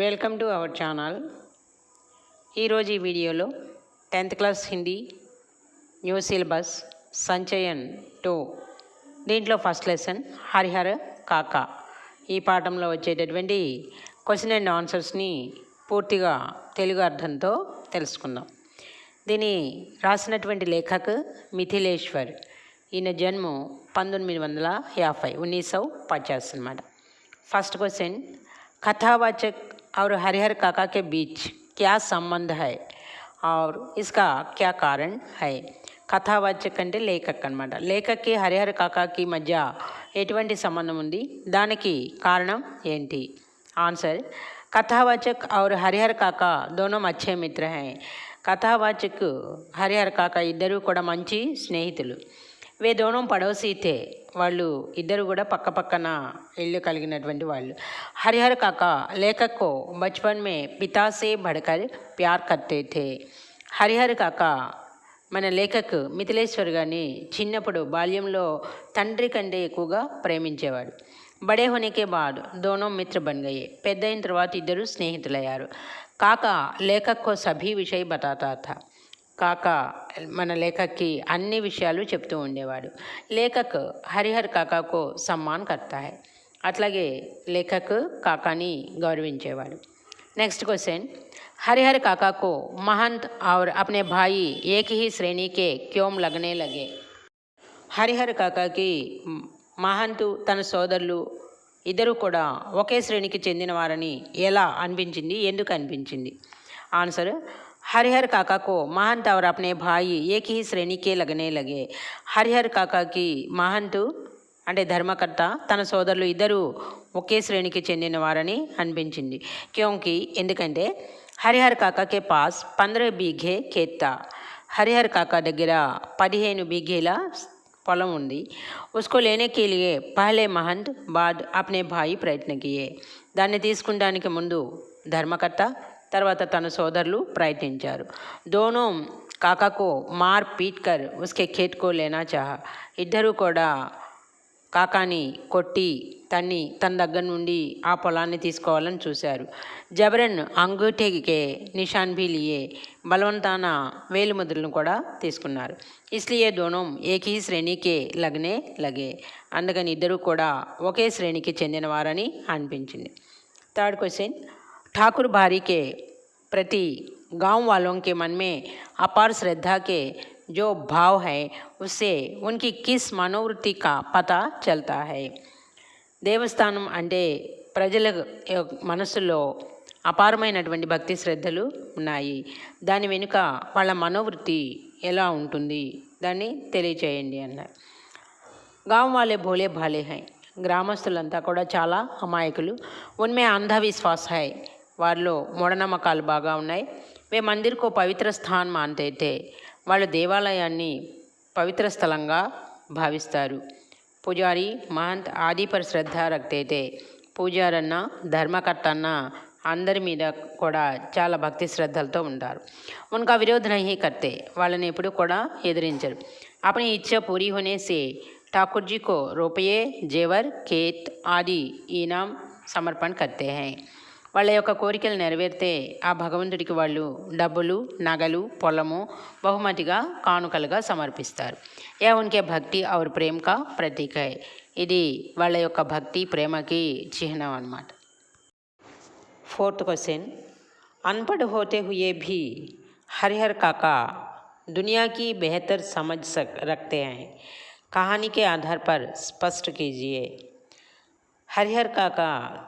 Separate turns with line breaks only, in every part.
Welcome to our channel ఈరోజు ఈ వీడియోలో tenth class Hindi new syllabus Sanchayan two. దీంట్లో ఫస్ట్ లెసన్ హరిహర కాక. ఈ పాఠంలో వచ్చేటటువంటి క్వశ్చన్ అండ్ ఆన్సర్స్ని పూర్తిగా తెలుగు అర్థంతో తెలుసుకుందాం. దీని రాసినటువంటి లేఖకు మిథిలేశ్వర్. ఈయన జన్మం పంతొమ్మిది వందల యాభై ఉన్నీసౌ పచాస్ అనమాట ఫస్ట్ క్వశ్చన్ కథావాచక్ और हरिहर काका के बीच क्या संबंध है और इसका क्या कारण है కథావాచక్ అంటే లేఖక్ అనమాట లేఖక్కి హరిహర కాకాకి మధ్య ఎటువంటి సంబంధం ఉంది దానికి కారణం ఏంటి ఆన్సర్ కథావాచక్ और హరిహర కాకా దోనో అచ్చే మిత్ర హై కథావాచక్ హరిహర కాకా ఇద్దరు కూడా మంచి స్నేహితులు వే దోనం పడోసీతే వాళ్ళు ఇద్దరు కూడా పక్క పక్కన ఇల్లు కలిగినటువంటి వాళ్ళు. హరిహర్ కాక లేఖకో బచ్పన్ మే పితాసే భడకర్ ప్యార్ కర్తే తే హరిహర్ కాక మన లేఖక్ మిథిలేశ్వర్ గారిని చిన్నప్పుడు బాల్యంలో తండ్రి కంటే ఎక్కువగా ప్రేమించేవాడు. బడే హోనికే బాద్ దోనో మిత్ర బన్ గయే పెద్ద అయిన తర్వాత ఇద్దరు స్నేహితులయ్యారు. కాక లేఖక్ సభీ విషయ్ బతాతాత. కాక మన లేఖక్కి అన్ని విషయాలు చెప్తూ ఉండేవాడు లేఖక్ హరిహర్ కాకాకు సమ్మాన్ కర్తా హై అట్లాగే లేఖక్ కాకాని గౌరవించేవాడు నెక్స్ట్ క్వశ్చన్ हरिहर काका को महंत और अपने भाई एक ही श्रेणी के क्यों लगने लगे హరిహర కాకాకి మహంతు తన సోదరులు ఇద్దరు కూడా ఒకే శ్రేణికి చెందినవారని ఎలా అనిపించింది ఎందుకు అనిపించింది ఆన్సర్ హరిహర్ కాకాకు మహంత్ और अपने भाई एक ही श्रेणी के लगने लगे హరిహర్ కాకాకి మహంతు అంటే ధర్మకర్త తన సోదరులు ఇద్దరు ఒకే శ్రేణికి చెందినవారని అనిపించింది క్యోంకి ఎందుకంటే హరిహర్ కాకాకే పాస్ పంద్ర బీఘే కేత్తా హరిహర్ కాకా దగ్గర పదిహేను బీఘేల పొలం ఉంది ఉస్కో లేనే కే లియే పహలే మహంత్ బాద్ అప్నే భాయి ప్రయత్న కియే దాన్ని తీసుకుంటానికి ముందు ధర్మకర్త తర్వాత తన సోదరులు ప్రయత్నించారు. దోనో కాకకు మార్ పీట్కర్ ఉస్కే ఖేట్కో లేనా చహ. ఇద్దరు కూడా కాకాని కొట్టి తన్ని తన దగ్గర నుండి ఆ పొలాన్ని తీసుకోవాలని చూశారు. జబరన్ అంగుటేకే నిషాన్ భీలియే బలవంతాన వేలుముద్రలను కూడా తీసుకున్నారు. ఇస్లియే దోనం ఏకీ శ్రేణికే లగ్నే లగే. అందుకని ఇద్దరు కూడా ఒకే శ్రేణికి చెందినవారని అనిపించింది. Third question. ठाकुर बारी के प्रति गांव वालों के मन में अपार श्रद्धा के जो भाव है उससे उनकी किस मनोवृत्ति का पता चलता है దేవస్థానం అంటే ప్రజల యొక్క మనసులో అపారమైనటువంటి భక్తి శ్రద్ధలు ఉన్నాయి దాని వెనుక వాళ్ళ మనోవృత్తి ఎలా ఉంటుంది దాన్ని తెలియచేయండి అన్నారు గాం వాళ్ళే భోలే భాలే హై గ్రామస్తులంతా కూడా చాలా అమాయకులు ఉన్మే అంధవిశ్వాస హై వాళ్ళు మూఢనమ్మకాలు బాగా ఉన్నాయి. వే మందిర్కు పవిత్ర స్థాన్ అంతైతే వాళ్ళు దేవాలయాన్ని పవిత్ర స్థలంగా భావిస్తారు. పూజారి మహంత్ ఆది పర్ శ్రద్ధ రక్తైతే పూజారన్న ధర్మకర్త అన్న అందరి మీద కూడా చాలా భక్తి శ్రద్ధలతో ఉంటారు. ఇంకా విరోధ నహి కర్తే వాళ్ళని ఎప్పుడు కూడా ఎదిరించరు. అపని ఇచ్చ పూరి హోనేసే ఠాకూర్జీకో రూపయే జేవర్ కేత్ ఆది ఈనాం సమర్పణ కర్తే హై. వాళ్ళ యొక్క కోరికలు నెరవేరితే ఆ భగవంతుడికి వాళ్ళు డబ్బులు నగలు పొలము బహుమతిగా కానుకలుగా సమర్పిస్తారు ఏ ఉన్కే భక్తి और ప్రేమ కా ప్రతీక హై ఇది వాళ్ళ యొక్క భక్తి ప్రేమకి చిహ్నం అన్నమాట फोर्थ क्वेश्चन अनपढ़ होते हुए भी हरिहर काका दुनिया की बेहतर समझ सक रखते हैं कहानी के आधार पर स्पष्ट कीजिए హరిహర్ కాక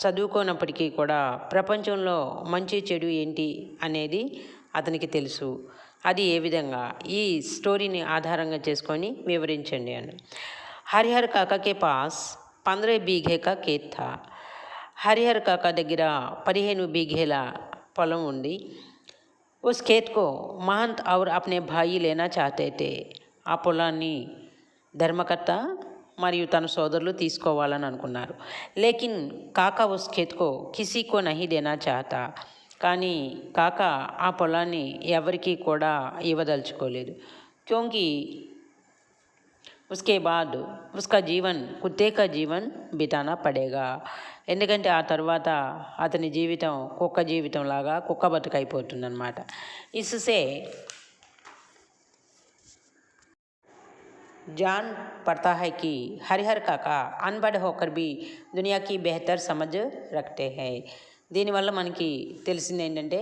చదువుకోనప్పటికీ కూడా ప్రపంచంలో మంచి చెడు ఏంటి అనేది అతనికి తెలుసు. అది ఏ విధంగా? ఈ స్టోరీని ఆధారంగా చేసుకొని వివరించండి అని హరిహర్ కాకకే పాస్ పంద్రే బీఘే కేత్తా హరిహర్ కాక దగ్గర పదిహేను బీఘేల పొలం ఉంది. ఓ స్కేత్కో మహంత్ ఔర్ అప్నే భాయి లేనా చాతైతే ఆ పొలాన్ని ధర్మకర్త మరియు తన సోదరులు తీసుకోవాలని అనుకున్నారు. లేకిన్ కాకా ఉస్ ఖేత్కో కిసీకో నహి దేనా కానీ కాక ఆ పొలాన్ని ఎవరికీ కూడా ఇవ్వదలుచుకోలేదు. క్యోంకి ఉస్కే బాద్ ఉస్కా జీవన్ కుత్తేక జీవన్ బితానా పడేగా. ఎందుకంటే ఆ తర్వాత అతని జీవితం కుక్క జీవితం లాగా కుక్క బతుకైపోతుందన్నమాట. ఇసుసే जान पड़ता है कि हरिहर काका अनबढ़ होकर भी दुनिया की बेहतर समझ रखते हैं దీనివల్ల మనకి తెలిసింది ఏంటంటే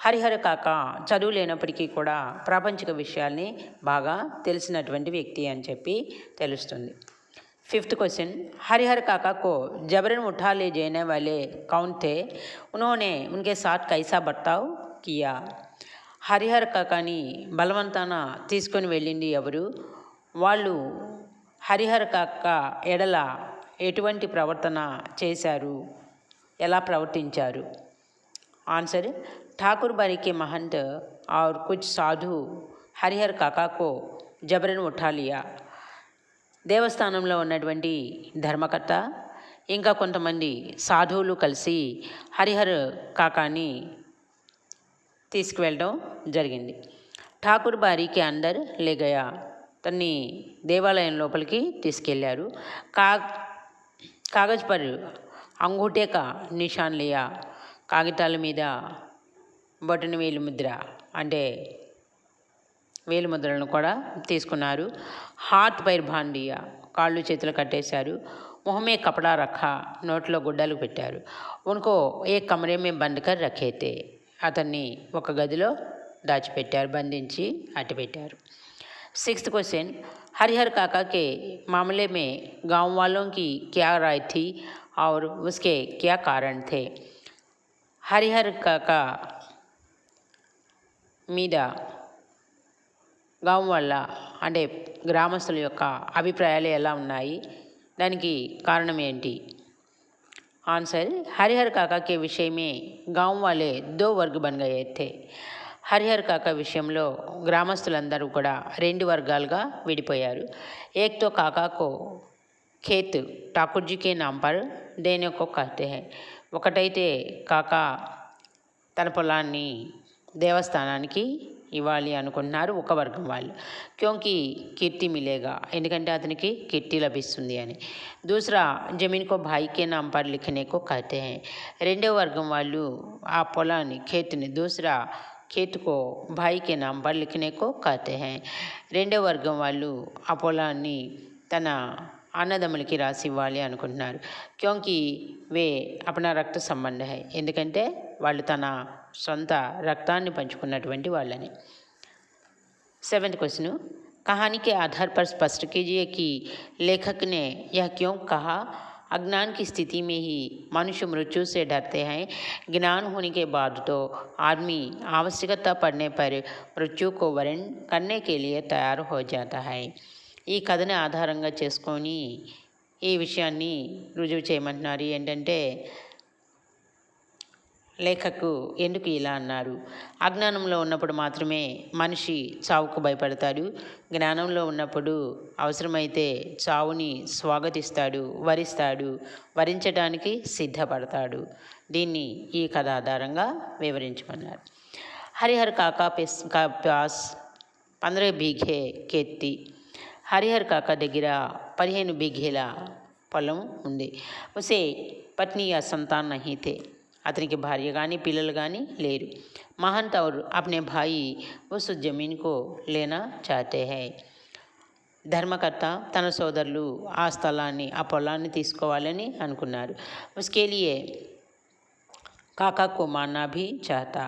హరిహర కాక చదువు లేనప్పటికీ కూడా ప్రాపంచిక విషయాల్ని బాగా తెలిసినటువంటి వ్యక్తి అని చెప్పి తెలుస్తుంది फिफ्थ क्वेश्चन हरिहर काका को जबरन उठा ले जाने वाले कौन थे उन्होंने उनके साथ कैसा बर्ताव किया హరిహర్ కాకాని బలవంతాన తీసుకొని వెళ్ళింది ఎవరు వాళ్ళు హరిహర కాక ఎడల ఎటువంటి ప్రవర్తన చేశారు ఎలా ప్రవర్తించారు आंसर ठाकुर बारी के महंत और कुछ साधु हरिहर काका को जबरन उठा लिया దేవస్థానంలో ఉన్నటువంటి ధర్మకర్త ఇంకా కొంతమంది సాధువులు కలిసి హరిహర్ కాకాని తీసుకువెళ్ళడం జరిగింది ఠాకూర్ బారీకి అందర్ లేగయా తన్ని దేవాలయం లోపలికి తీసుకెళ్ళారు. కా కాగజ్ పర్ అంగూఠే కా కాగితాల మీద బొటన వేలు ముద్ర అంటే వేలు ముద్రలను కూడా తీసుకున్నారు. హార్ట్ పైర్ భాండియా కాళ్ళు చేతులు కట్టేశారు. మొహమే కపడా రక్క నోట్లో గుడ్డలు పెట్టారు. ఉనుకో ఏ కమరే మే బంద్ రఖేతే అతన్ని ఒక గదిలో దాచిపెట్టారు బంధించి అట్టిపెట్టారు. सिक्स्थ क्वेश्चन हरिहर काका के मामले में गांव वालों की क्या राय थी और उसके क्या कारण थे हरिहर काका మీద గాం వల్ల అంటే గ్రామస్తుల యొక్క అభిప్రాయాలు ఎలా ఉన్నాయి దానికి కారణం ఏంటి ఆన్సర్ హరిహర్ కాకా కే విషయమే గాం వాలే దో వర్గ్ బన్ గయే థే హరిహర్ కాకా విషయంలో గ్రామస్తులందరూ కూడా రెండు వర్గాలుగా విడిపోయారు. ఏక్తో కాకాకు ఖేత్ ఠాకూర్జీ కే నామ్ పర్ కహతే హై. ఒకటైతే కాకా తన పొలాన్ని దేవస్థానానికి ఇవ్వాలి అనుకుంటున్నారు ఒక వర్గం వాళ్ళు. క్యోంకి కీర్తి మిలేగా ఎందుకంటే అతనికి కీర్తి లభిస్తుంది అని. దూసరా జమీన్ కో భాయికే నామ్ పర్ లిఖనే కహతే హై. రెండో వర్గం వాళ్ళు ఆ పొలాన్ని ఖేత్ని దూసరా ఖేత్కో భాయికే నామ్ పర్ లిఖనే కో కహతే హై రెండో వర్గం వాళ్ళు ఆ పొలాన్ని తన అన్నదమ్ములకి రాసి ఇవ్వాలి అనుకుంటున్నారు క్యోంకి వే అపనా రక్త సంబంధ హై ఎందుకంటే వాళ్ళు తన సొంత రక్తాన్ని పంచుకున్నటువంటి వాళ్ళని सेवेंथ क्वेश्चन कहानी के आधार पर स्पष्ट कीजिए कि लेखक ने यह क्यों कहा अज्ञान की स्थिति में ही मनुष्य मृत्यु से डरते हैं ज्ञान होने के बाद तो आदमी आवश्यकता पड़ने पर मृत्यु को वर्ण करने के लिए तैयार हो जाता है ఈ కథని ఆధారంగా చేసుకొని ఈ విషయాన్ని రుజువు చేయమంటున్నారు ఏంటంటే లేఖకు ఎందుకు ఇలా అన్నారు అజ్ఞానంలో ఉన్నప్పుడు మాత్రమే మనిషి చావుకు భయపడతాడు. జ్ఞానంలో ఉన్నప్పుడు అవసరమైతే చావుని స్వాగతిస్తాడు వరిస్తాడు వరించడానికి సిద్ధపడతాడు. దీన్ని ఈ కథ ఆధారంగా వివరించమన్నారు. హరిహర్ కాకా పెస్ కా ప్యాస్ పంద్రే బీఘే కెత్తి హరిహర్ కాకా దగ్గర పదిహేను బీఘేల పొలం ఉంది. ఉసే పత్ని యా సంతాన్ అతనికి భార్య కానీ పిల్లలు కానీ లేరు మహంత్ और अपने भाई उस जमीन को लेना चाहते हैं ధర్మకర్త తన సోదరులు ఆ స్థలాన్ని ఆ పొలాన్ని తీసుకోవాలని అనుకున్నారు ఉస్కే లియే కాకాకు మాన్నా భీ చాహతా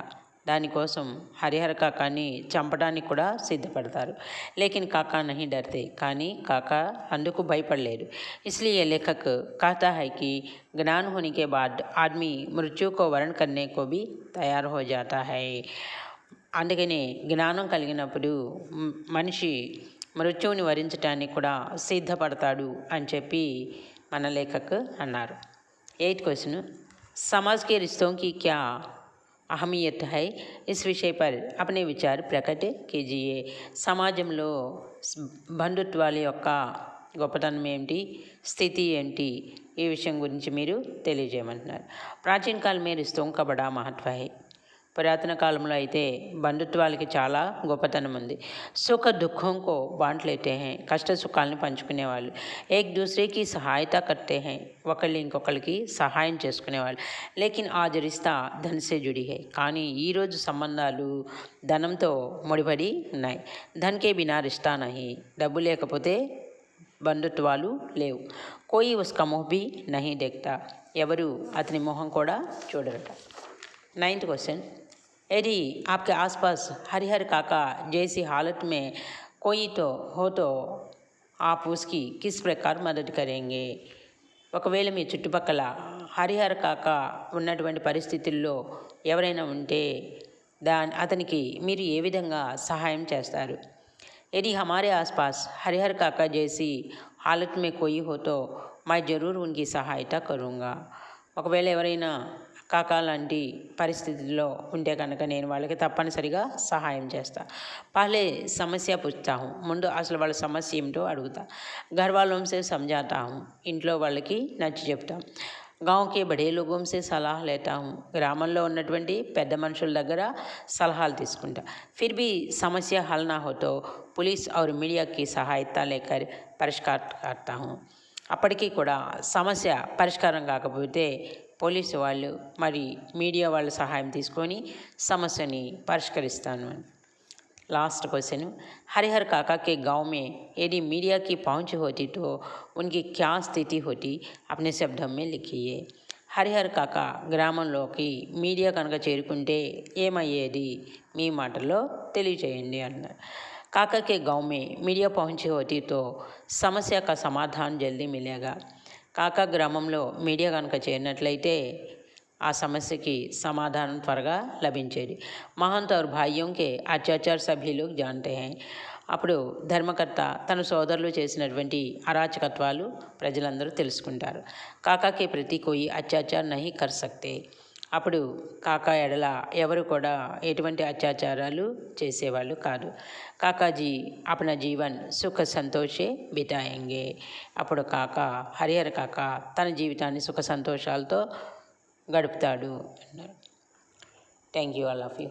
దానికోసం హరిహర కాకాని చంపడానికి కూడా సిద్ధపడతారు లేకిన్ కాకా నహి డర్తే కానీ కాకా అందుకు భయపడలేదు इसलिए लेखक कहता है कि ज्ञान होने के बाद आदमी मृत्यु को वर्ण करने को भी तैयार हो जाता है అందుకని జ్ఞానం కలిగినప్పుడు మ్- మనిషి మృత్యువుని వరించడానికి కూడా సిద్ధపడతాడు అని చెప్పి మన లేఖక్ అన్నారు ఎయిత్ క్వశ్చన్ समाज के रिश्तों की क्या అహమీయత్ హై. ఇస్ विषय అపనే अपने विचार प्रकट సమాజంలో బంధుత్వాల యొక్క గొప్పతనం ఏమిటి స్థితి ఏంటి? ఈ విషయం గురించి మీరు తెలియజేయమంటున్నారు. ప్రాచీన కాలం మీరు स्तों మహత్వాయి పురాతన కాలంలో అయితే బంధుత్వాలకి చాలా గొప్పతనం ఉంది సుఖ దుఃఖంకో బాంట్ లేతే హై కష్ట సుఖాలని పంచుకునేవాళ్ళు ఏక్ దూసరేకి సహాయత కర్తే హై ఒకళ్ళు ఇంకొకరికి సహాయం చేసుకునేవాళ్ళు లేకిన్ ఆజ్ రిస్తా ధన్ సే జుడి హై కానీ ఈరోజు సంబంధాలు ధనంతో ముడిపడి ఉన్నాయి ధన్కే బినా రిస్తా నహి డబ్బు లేకపోతే బంధుత్వాలు లేవు కోయి ఉస్కా మొహ్ భీ నహీ దేఖ్తా ఎవరు అతని మొహం కూడా చూడరట नाइन्थ क्वेश्चन यदि आपके आसपास हरिहर काका जैसी हालत में कोई तो हो तो आप उसकी किस प्रकार मदद करेंगे ఒకవేళ మీ చుట్టుపక్కల హరిహర కాక ఉన్నటువంటి పరిస్థితుల్లో ఎవరైనా ఉంటే దాని అతనికి మీరు ఏ విధంగా సహాయం చేస్తారు यदि हमारे आसपास हरिहर काका जैसी हालत में कोई हो तो मैं ज़रूर उनकी सहायता करूँगा ఒకవేళ ఎవరైనా కాక లాంటి పరిస్థితుల్లో ఉంటే కనుక నేను వాళ్ళకి తప్పనిసరిగా సహాయం చేస్తా. పహలే సమస్య పుచ్చుతాము. ముందు అసలు వాళ్ళ సమస్య ఏమిటో అడుగుతా. గర్వాలోంసే సంజాతాము. ఇంట్లో వాళ్ళకి నచ్చి చెప్తాం గాంవ్ బడే లోగోం సలహా లేటా గ్రామంలో ఉన్నటువంటి పెద్ద మనుషుల దగ్గర సలహాలు తీసుకుంటా. ఫిర్బి సమస్య హల్ నా హోతో పోలీస్ ఔర్ మీడియాకి సహాయత లేక పరిష్కార్ కర్తా అప్పటికీ కూడా సమస్య పరిష్కారం కాకపోతే పోలీసు వాళ్ళు మరి మీడియా వాళ్ళ సహాయం తీసుకొని సమస్యని పరిష్కరిస్తాను అని लास्ट क्वेश्चन हरिहर काका के गांव में यदि मीडिया की पहुंच होती तो उनकी क्या स्थिति होती अपने शब्दों में लिखिए హరిహర్ కాక గ్రామంలోకి మీడియా కనుక చేరుకుంటే ఏమయ్యేది మీ మాటల్లో తెలియచేయండి అన్నారు काका के गांव में मीडिया पहुंची होती तो సమస్య का समाधान जल्दी मिलेगा కాకా గ్రామంలో మీడియా కనుక చేరినట్లయితే ఆ సమస్యకి సమాధానం త్వరగా లభించేది మహంత్ और भाइयों के अत्याचार सभी लोग जानते हैं అప్పుడు ధర్మకర్త తన సోదరులు చేసినటువంటి అరాచకత్వాలు ప్రజలందరూ తెలుసుకుంటారు కాకాకి ప్రతి కోయి అత్యాచార్ నహి కర్ సక్తే అప్పుడు కాకా ఎడల ఎవరు కూడా ఎటువంటి అత్యాచారాలు చేసేవాళ్ళు కాదు. కాకాజీ అపన జీవన్ సుఖ సంతోషే బితాయంగే. అప్పుడు కాక హరిహర కాక తన జీవితాన్ని సుఖ సంతోషాలతో గడుపుతాడు అన్నారు. Thank you all of you